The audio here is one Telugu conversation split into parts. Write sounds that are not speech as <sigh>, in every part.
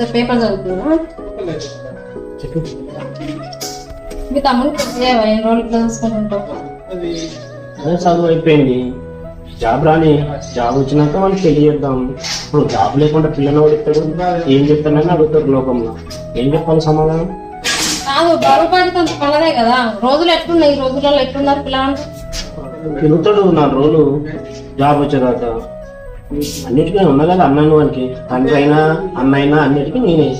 ఏదో పేపర్ చదువుతున్నా. మీ తమ్ముడు ఎన్ని రోజులు ఇట్లా అదే చదువు అయిపోయింది. జాబ్ రాని జాబ్ వచ్చినాక మనం పెళ్ళి చేద్దాం. ఇప్పుడు జాబ్ లేకుండా పిల్లని అడుగుతాడు ఏం చెప్తానని అడుగుతాడు లోకంలో. ఏం చెప్పాలి సమాధానం? కాదు అంత పలదే కదా. రోజులు ఎట్లున్నాయి? ఈ రోజులలో ఎట్లున్నారు పిల్లలు? తిరుగుతాడు నాలుగు రోజులు. జాబ్ వచ్చేదాకా. అన్నిటికీ ఉన్నా కదా అన్నాను వానికి తండ్రి అయినా అన్న అయినా అన్నిటికీ నేనే.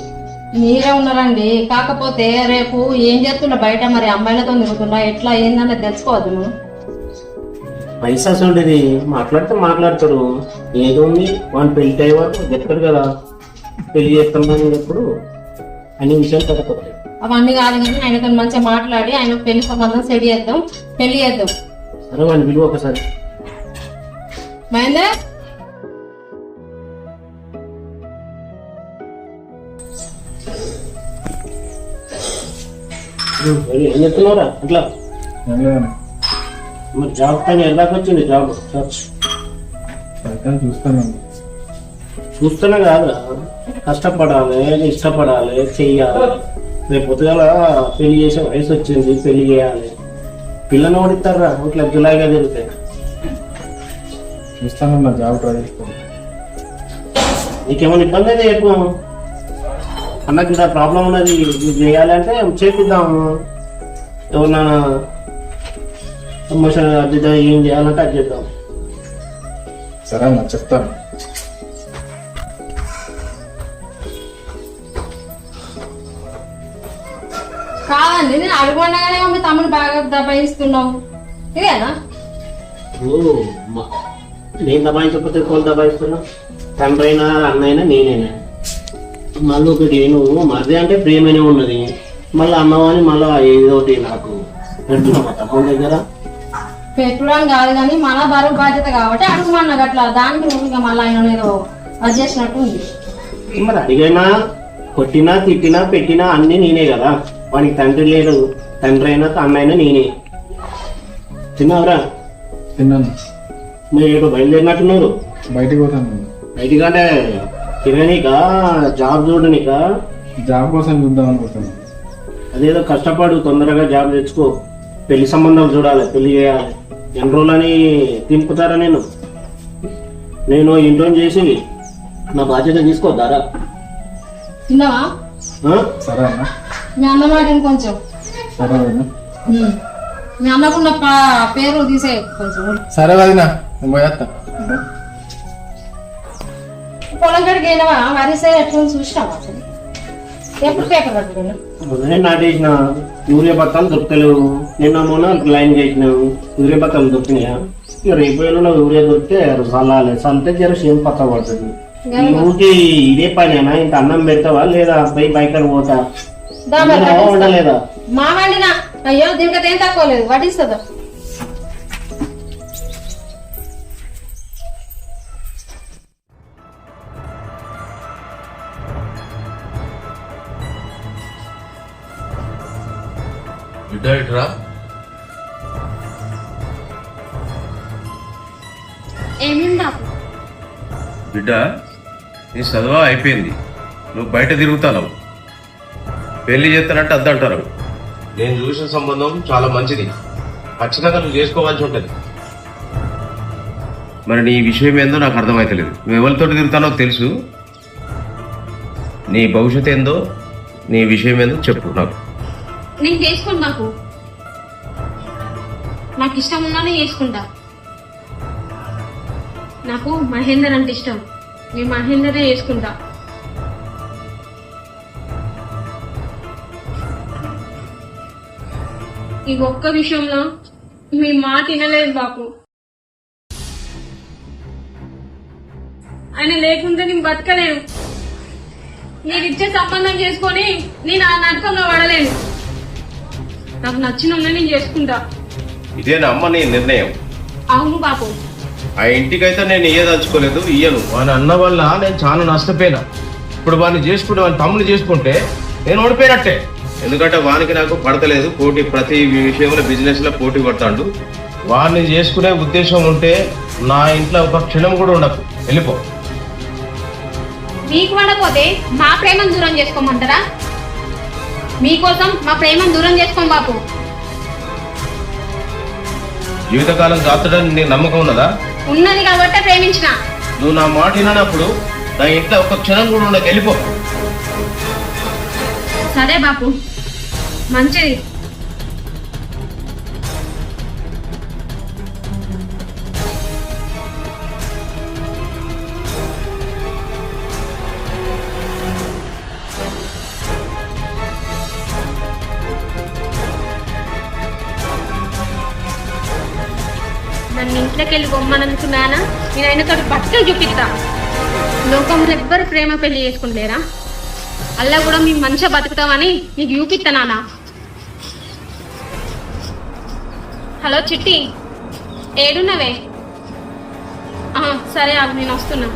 మీరే ఉన్నారండి. కాకపోతే రేపు ఏం చేస్తున్నా బయట? మరి అమ్మాయిలతో తిరుగుతున్నా ఎట్లా? ఏందన్నది తెలుసుకోవద్దు నువ్వు. మాట్లాడితే మాట్లాడతాడు. ఏదో ఉంది. వాడిని పెళ్ళి అయ్యే వరకు చెప్తాడు కదా. పెళ్ళి చేస్తామని ఎప్పుడు? అన్ని విషయాలు పెడతాడు అవన్నీ కాదు కానీ ఆయనతో మంచిగా మాట్లాడి ఆయన పెళ్ళి సంబంధం సెడి చేద్దాం. పెళ్ళి చేద్దాం. సరే వాడిని విలువ ఒకసారి. మహేందర్? ఏం చెప్తున్నారా అట్లా? మరి జాబ్ పైన ఎలాగ వచ్చింది? జాబ్ సర్చ్ చూస్తాను. చూస్తూనే కాదు కష్టపడాలి ఇష్టపడాలి చెయ్యాలి. రేపు పొద్దుగాల పెళ్ళి చేసే వయసు వచ్చింది పెళ్ళి చేయాలి. పిల్లని ఓడిస్తారా ఇట్లా జులైగా తిరుగుతాయి చూస్తానన్నా జాబ్ ట్రై చేస్తాను. నీకేమైనా ఇబ్బంది అయితే చెప్పు అన్నకి ఇంత ప్రాబ్లం ఉన్నది ఇది చేయాలి అంటే చేపిద్దాము ఎవరన్నా ప్రమోషన్ అది ఇది ఏం చేయాలంటే అది చేద్దాం. సరే అన్న చెప్తాను. కాదండి నేను అడుగుండగానే మీ తమ్ముడు బాగా దబాయిస్తున్నావు. ఇదేనా? ఓ, మా- నేను దబాయించకపోతే కోళ్ళు దబాయిస్తున్నా తండ్రి అయినా అన్న అయినా నేనేనా. మళ్ళీ ఒకటి నువ్వు మరిది అంటే ప్రేమనే ఉన్నది. మళ్ళీ అన్నవాని మళ్ళీ ఏదో ఒకటి నాకు పెడుతున్నావు తప్పని దగ్గర. పెట్టుడం కాదు కానీ మన బరువు బాధ్యత కాబట్టి అడుగుమన్నా అట్లా దానికి నువ్వు ఇంకా మళ్ళీ ఆయన ఏదో అది చేసినట్టు ఉంది. మరి అడిగైనా కొట్టినా తిట్టినా పెట్టినా అన్ని నేనే కదా. వానికి తండ్రి లేడు. తండ్రి అయినా అన్న అయినా నేనే. తిన్నావురా? తిన్నాను. మీరు ఇప్పుడు బయలుదేరినట్టున్నారు? బయటికి పోతాను. బయటికి అంటే తిననీకా జాబ్ చూడనీకా జాబ్ కోసం చూద్దాం అనుకుంటున్నాను అదేదో కష్టపడు తొందరగా జాబ్ తెచ్చుకో. పెళ్ళి సంబంధాలు చూడాలి పెళ్ళి చేయాలి. ఎన్ని రోజులని తింపుతారా నేను? నేను ఇంట్లో చేసి నా బాధ్యత తీసుకోద్దారా తిన్నావా? సరే అన్న. మీ అన్న సరే వదినా. మీ అన్నకున్న పా- పేరు తీసే కొంచెం. సరే వదినా నేను పోయేస్తా పొలం గడికి అయినవా వరిసే ఎట్లా చూసినావా? అసలు ఎప్పుడు పేపర్ పట్టుకున్నా నేను నాటేసిన యూరియా బత్తాలు దొరకలేవు నిన్న మొన్న లైన్ చేసినావు యూరియా బత్తాలు దొరికినాయా? ఇక రేపు యూరియా దొరికితే చల్లాలి. చల్లితే జర సేమ్ పక్క పడుతుంది. ఊరికి ఇదే పనేనా ఇంత అన్నం పెడతావా? లేదా పోయి బయట పోతా దా మరి తిన్నావా, వండలేదా? మా వండినా. అయ్యో దీనికి ఏం తక్కువ లేదు. వడ్డిస్తుందా? బాబు? బిడ్డ నీ చదువు అయిపోయింది. నువ్వు బయట తిరుగుతావు పెళ్ళి చేస్తానంటే అద్దంటారు నేను చూసిన సంబంధం చాలా మంచిది. ఖచ్చితంగా నువ్వు చేసుకోవాల్సి ఉంటుంది. మరి నీ విషయం ఏందో నాకు అర్థమైతలేదు. నువ్వు ఎవరితో తిరుగుతానో తెలుసు. నీ భవిష్యత్ ఏందో నీ విషయం ఏందో చెప్పు నాకు. నేను చేసుకోను నాకు నాకు ఇష్టం ఉన్నానే చేసుకుంటా. నాకు మహేందర్ అంటే ఇష్టం. నేను మహేందరే చేసుకుంటా. ఈ ఒక్క విషయంలో మీ మాట వినలేదు బాపు. ఆయన లేకుంటే నేను బతకలేను. మీరు ఇచ్చే సంబంధం చేసుకొని నేను ఆ నరకంలో పడలేను. నాకు నచ్చిన నేను చేసుకుంటా. ఇదేనా అమ్మ నీ నిర్ణయం. అవును బాపు ఆ ఇంటికైతే నేను ఇయ్యదలుచుకోలేదు ఇయ్యను. వాని అన్న వల్ల నేను చాలా నష్టపోయినా. ఇప్పుడు వాడిని చేసుకుంటే వాని తమ్ముని చేసుకుంటే నేను ఓడిపోయినట్టే. ఎందుకంటే వానికి నాకు పడతలేదు పోటీ ప్రతి విషయంలో బిజినెస్లో పోటీ పడతాడు. వాడిని చేసుకునే ఉద్దేశం ఉంటే నా ఇంట్లో ఒక క్షణం కూడా ఉండకు. వెళ్ళిపో. మీకు పడపోతే మా ప్రేమను దూరం చేసుకోమంటారా? మీకోసం మా ప్రేమను దూరం చేసుకోం బాపు. జీవితకాలం దాచడానికి నీకు నమ్మకం ఉన్నదా? ఉన్నది కాబట్టి ప్రేమించిన. నువ్వు నా మాట వినప్పుడు నా ఇంట్లో ఒక క్షణం కూడా ఉండక వెళ్ళిపో. సరే బాపు. మంచిది. నన్ను బొమ్మనుకున్నానా వెళ్ళి బొమ్మననుకున్నానా నేను ఆయనతో బట్టలు చూపిస్తా లోకంలో ఎవ్వరు ప్రేమ పెళ్ళి చేసుకుంటలేరా? అలా కూడా మేము మంచిగా బతుకుతామని నీకు చూపిస్తా నాన్న హలో చిట్టి ఏడున్నవే? ఆ, సరే అది నేను వస్తున్నా.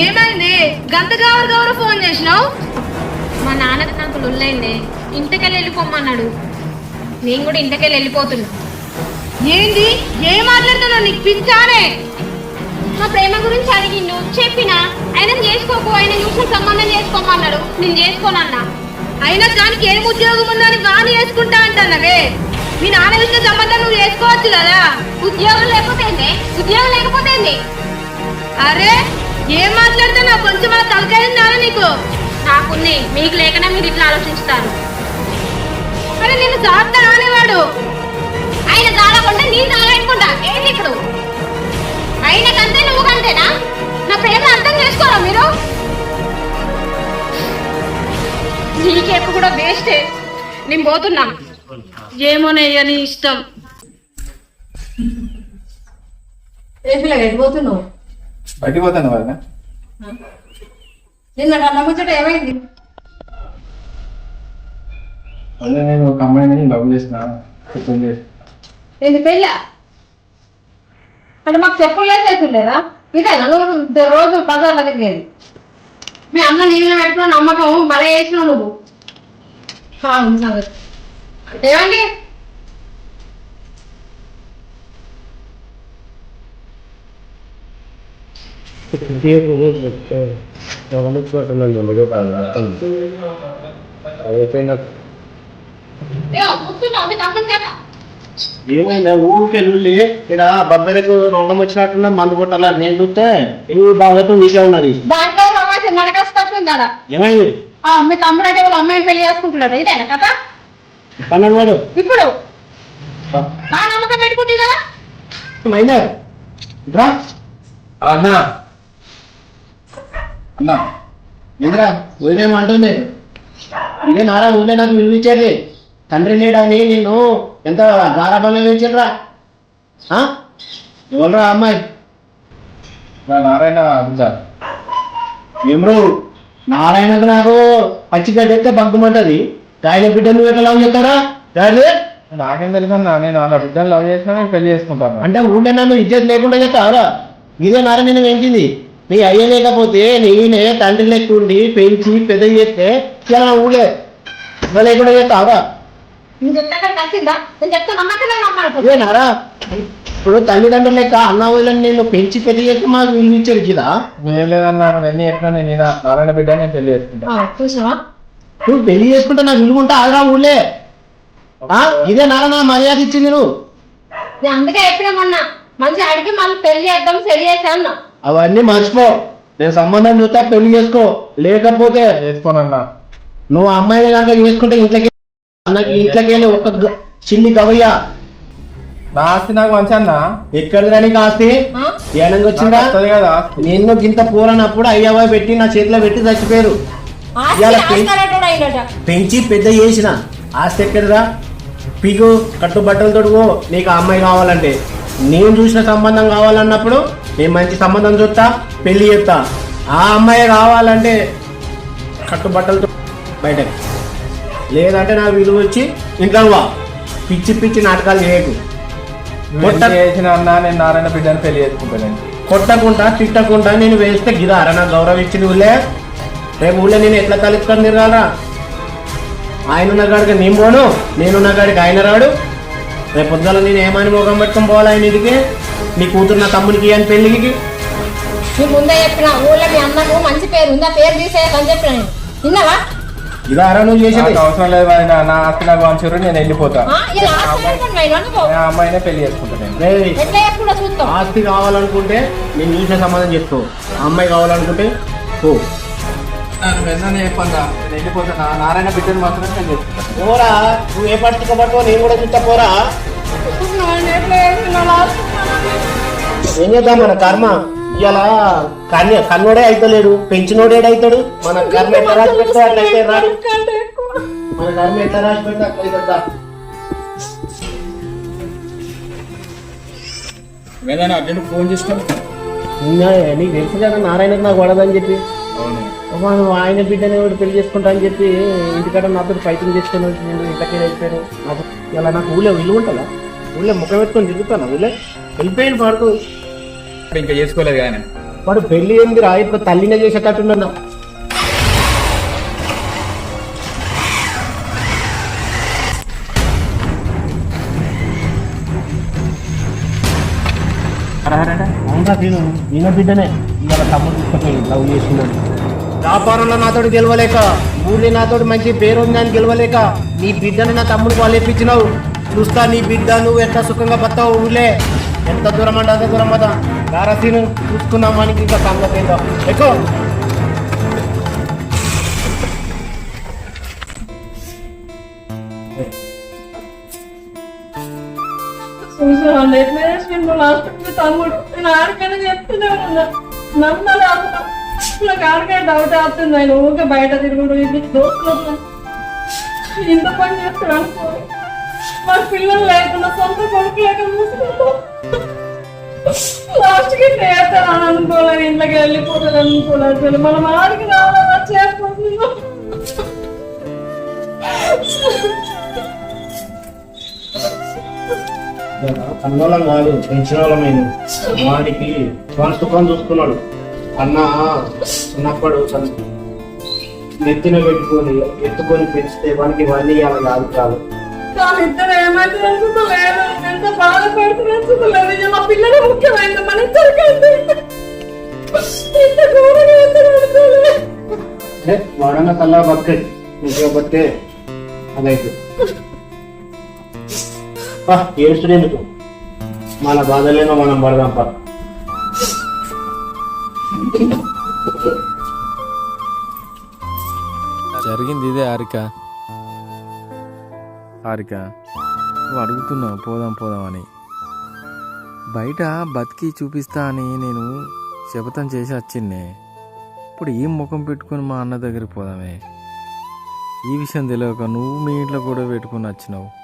ఏమైంది? గంత గౌరు ఫోన్ చేసినావు? మా నాన్నకి నాకు లొల్లైంది. ఇంటికెళ్ళి వెళ్ళిపోమన్నాడు నేను కూడా ఇంటికెళ్ళి వెళ్ళిపోతున్నా. ఏంది? ఏం మాట్లాడుతున్నావు? నీకు పిచ్చానే? మా ప్రేమ గురించి అడిగిండు చెప్పిన ఆయన చేసుకోకు ఆయన చూసిన సంబంధం చేసుకోమన్నాడు. నేను చేసుకోనన్నా. అయినా దానికి ఏం ఉద్యోగం ఉందని వాణి చేసుకుంటా అంటున్నవే. మీ నాన్న చూసిన సంబంధం నువ్వు చేసుకోవచ్చు కదా? ఉద్యోగం లేకపోతే? ఉద్యోగం లేకపోతే? అరే ఏం మాట్లాడుతున్నావు? కొంచెం తలకాయిందా నీకు? నాకున్నాయి మీకు లేకనే మీరు ఇట్లా ఆలోచిస్తారు. అరే నేను జాగ్రత్త అనేవాడు ఆయన జాడకుంటే నీ జాడనుకుంటా ఏంటి ఇప్పుడు? ఆయనకంతే నువ్వు కంటేనా? నా ప్రేమ అర్థం చేసుకోరా మీరు? నీకెప్పుడు కూడా వేస్టే. నేను పోతున్నా. ఏమోనయ్యా నీ ఇష్టం. ఎడిపోతున్నావు బయటికి పోతాను వాళ్ళ నిన్న కళ్ళ ముచ్చట ఏమైంది? అదే నేను ఒక అమ్మాయిని లవ్ చేసిన చేసిన. ఏంది పెళ్ళ? అంటే మాకు చెప్పలేదు చేస్తుండేదా ఇదేనా నువ్వు రోజు బజార్లో తిరిగేది. మీ అన్న నీ మీద పెట్టుకున్న నమ్మకం భలే వేసినావు నువ్వు. ఏమండి? <laughs> ఏ, కూర్చున్నావు, మీ తమ్ముని చేత. ఏమైందా ఊరికే వెళ్ళి ఇక్కడ బద్దరికి రొండం వచ్చినట్టున్నా మందు కొట్టాల నేను చూస్తే ఈ బాధతో నీకే ఉన్నది ఏమైంది మీ తమ్ముడు అంటే వాళ్ళ అమ్మాయిని పెళ్ళి చేసుకుంటున్నాడు ఇదేనా కథ పన్నెండు వాడు ఇప్పుడు నమ్మకం పెట్టుకుంటే కదా మైనా రా అన్నా ఏంద్రా? ఊరేమంటుంది? ఇదే నారా ఊరే నాకు విలువిచ్చేది తండ్రి లేడని నిన్ను ఎంత గారాబంగా పెంచారా ఎవరురా అమ్మాయి? నా నారాయణ ఏమ్రో నారాయణకు నాకు పచ్చిగడ్డ ఎత్తే బగ్గుమంటది ఆయన బిడ్డ నువ్వు ఎట్లా లవ్ చెప్తారా రాదు నాకేం తెలుసు నేను వాళ్ళ బిడ్డను లవ్ చేసినా నేను పెళ్ళి చేసుకుంటాను. అంటే ఊళ్ళో నన్ను ఇజ్జత్ లేకుండా చెప్తావరా ఇదే నారాయణ పెంచింది. నీ అయ్య లేకపోతే నేనే తండ్రి లెక్క ఉండి పెంచి పెద్ద చేస్తే ఇలా ఊళ్ళే? ఇవ్వ లేకుండా చెప్తావరా నేను చెప్తాక కలిసిందా? నేను చెప్తా నమ్మకమే నమ్మాలి ఇదే నారా ఇప్పుడు తల్లిదండ్రులు లెక్క అన్న వదిలని నేను పెంచి పెద్ద చేస్తే మాకు విలువించారు కదా లేదన్నా నువ్వు ఎన్ని చెప్పినా నేను నారాయణ బిడ్డ నేను పెళ్ళి చేసుకుంటా. చూసావా? నువ్వు పెళ్ళి చేసుకుంటే నాకు విలుగుంటా ఆగరా ఊళ్ళే? ఆ? ఇదే నారాయణ మర్యాద ఇచ్చింది నువ్వు. నేను అందుకే చెప్పిన మొన్న మంచి అడిగి మళ్ళీ పెళ్ళి చేద్దాం పెళ్ళి అన్నా. అవన్నీ మర్చిపో. నేను సంబంధం చూస్తా పెళ్ళి చేసుకో. లేకపోతే చేసుకోనన్నా. నువ్వు అమ్మాయిని కనుక చేసుకుంటే ఇంట్లోకి అన్నకి ఇంట్లోకి వెళ్ళి ఒక చిల్లి గవయ్య. నా ఆస్తి నాకు మంచి అన్న ఎక్కడ నీకు ఆస్తి? ఏనంగా వచ్చిందా? కదా నిన్ను గింత పూరనప్పుడు అయ్యవా పెట్టి నా చేతిలో పెట్టి చచ్చిపోయారు. ఇవాళ పెం- పెంచి పెద్ద చేసిన. ఆస్తి ఎక్కడరా పీకు కట్టుబట్టలతో పో. నీకు ఆ అమ్మాయి కావాలంటే. నేను చూసిన సంబంధం కావాలన్నప్పుడు నేను మంచి సంబంధం చూస్తా పెళ్ళి చేస్తా. ఆ అమ్మాయి కావాలంటే కట్టుబట్టలతో బయటకు. లేదంటే నా విలువ వచ్చి ఇంట్లో వా పిచ్చి పిచ్చి నాటకాలు చేయకు. చేసిన అన్నా నేను నారాయణ బిడ్డను పెళ్ళి చేసుకుంటాను కొట్టకుండా తిట్టకుండా నేను వేస్తే గిదారా నా గౌరవం ఇచ్చిన ఊళ్ళే. రేపు ఊళ్ళో నేను ఎట్లా తలెత్తుకొని తిరగాలరా? ఆయన ఉన్న కాడికి నేను పోను. నేనున్న కాడికి ఆయన రాడు. రేపు పొద్దున నేను ఏమని మోగం పెట్టుకొని పోవాలి ఆయన ఇంటికి నీ కూతురు నా తమ్మునికి అని పెళ్ళికి? నీ ముందే చెప్పిన ఊళ్ళో మీ అన్నకు మంచి పేరు ఉంది? ఆ పేరు తీసేయాలని చెప్పిన నేను. విన్నావా? ఇదారా నువ్వు చేసేది? నాకు అవసరం లేదు మరి నా నా ఆస్తి నాకు పంచారు నేను వెళ్ళిపోతా. ఆ, ఇలా ఆస్తి అమ్మాయినే పెళ్ళి చేసుకుంటా నేను. రేయ్, ఎట్లా ఎప్పుడు చూస్తాం ఆస్తి కావాలనుకుంటే నేను చూసే సంబంధం చేసుకో ఆ అమ్మాయి కావాలనుకుంటే ఓ నన్ను వెంటనే నేను నారాయణ బిడ్డను మాత్రమే పెళ్ళి చేసుకుంటా పోరా నువ్వు ఏ పట్టుకో నేను కూడా చూస్తా పోరా? ఏం చేద్దాం? మన కర్మ. ఇలా కన్య కన్నోడే అయితలేడు పెంచినోడే అవుతాడు మన కర్మ ఎట్లా రాసి పెడితే అట్లా అయితే రాడు మన కర్మ ఎట్లా రాసి పెడితే అట్లా అవుతుందా ఏదైనా అర్జెంట్ ఫోన్ చేస్తాను ఇంకా నీకు తెలుసు కదా నారాయణకు నాకు పడదని చెప్పి. నువ్వు ఆయన బిడ్డని ఎవడు పెళ్ళి చేసుకుంటా అని చెప్పి ఇంటికాడ నాతో ఫైటింగ్ చేసుకుని వచ్చి నేను ఇంతకే అయిపోయాను నాకు ఇలా నాకు ఊళ్ళో విలువ ఉంటుందా? ఊళ్ళో ముఖం పెట్టుకొని తిరుగుతాను? ఊళ్ళో వెళ్ళిపోయాను పడుతూ ఇప్పుడు ఇంకా చేసుకోలేదు కానీ. వాడు పెళ్ళి ఏంది రా? ఇప్పుడు తల్లినే చేసేటట్టున్నా అవునా తిను ఈయన బిడ్డనే. ఇవాళ తమ్ముడు తీసుకుపోయి లవ్ చేస్తున్నాడు వ్యాపారంలో నాతోటి గెలవలేక ఊళ్ళో నాతోటి మంచి పేరు ఉందని గెలవలేక నీ బిడ్డను నా తమ్ముడు వాళ్ళు ఇప్పించినావు చూస్తా నీ బిడ్డ నువ్వు ఎట్లా సుఖంగా బతావు ఊళ్ళే ఎంత దూరం అంటే అంత దూరం అదా గారసీను చూసుకున్నాం మనకి ఇంకా సంగతి ఏందో. ఎక్కువ చూసాను ఎట్లా చేసిండు లాస్ట్ తమ్ముడు. నేను ఆడికైనా చెప్తూనే ఉన్నా నమ్మలే నాకు ఆడికైనా డౌట్ అవుతుంది ఆయన ఊరికే బయట తిరుగుడు ఇది దోస్తులు. ఇంత పని చేస్తాడు అనుకో. వాళ్ళ పిల్లలు లేకుండా సొంత కొడుకు లేక మూసుకుంటాం లాస్ట్కి చేస్తాను అనుకోలేదు ఇంట్లోకి వెళ్ళిపోతాడు అనుకోలేదు మనం ఆడికి రావాలా చేస్తున్నాం అన్నోళ్ళం కాదు పెంచిన వాళ్ళమైన. వాడికి కొంత సుఖం చూసుకున్నాడు. అన్న ఉన్నప్పుడు తను నెత్తిన పెట్టుకొని ఎత్తుకొని పెంచితే వానికి ఇవన్నీ అలా కాదు కాదు వాళ్ళిద్దరు ఏమైతే తెలుసుదో లేదు ఎంత బాధపడుతున్నా లేదు. మా పిల్లలు ముఖ్యమైనది మన ఇంత ఘోరంగా తల్లా అదైతే. మన బాధలేనో మనం పడదాం పా. జరిగింది ఇదే హారిక. హారిక నువ్వు అడుగుతున్నావు పోదాం పోదాం అని. బయట బతికి చూపిస్తా అని నేను శపథం చేసి వచ్చిండే ఇప్పుడు ఏం ముఖం పెట్టుకొని మా అన్న దగ్గరికి పోదామే? ఈ విషయం తెలియక నువ్వు మీ ఇంట్లో కూడా పెట్టుకొని వచ్చినావు.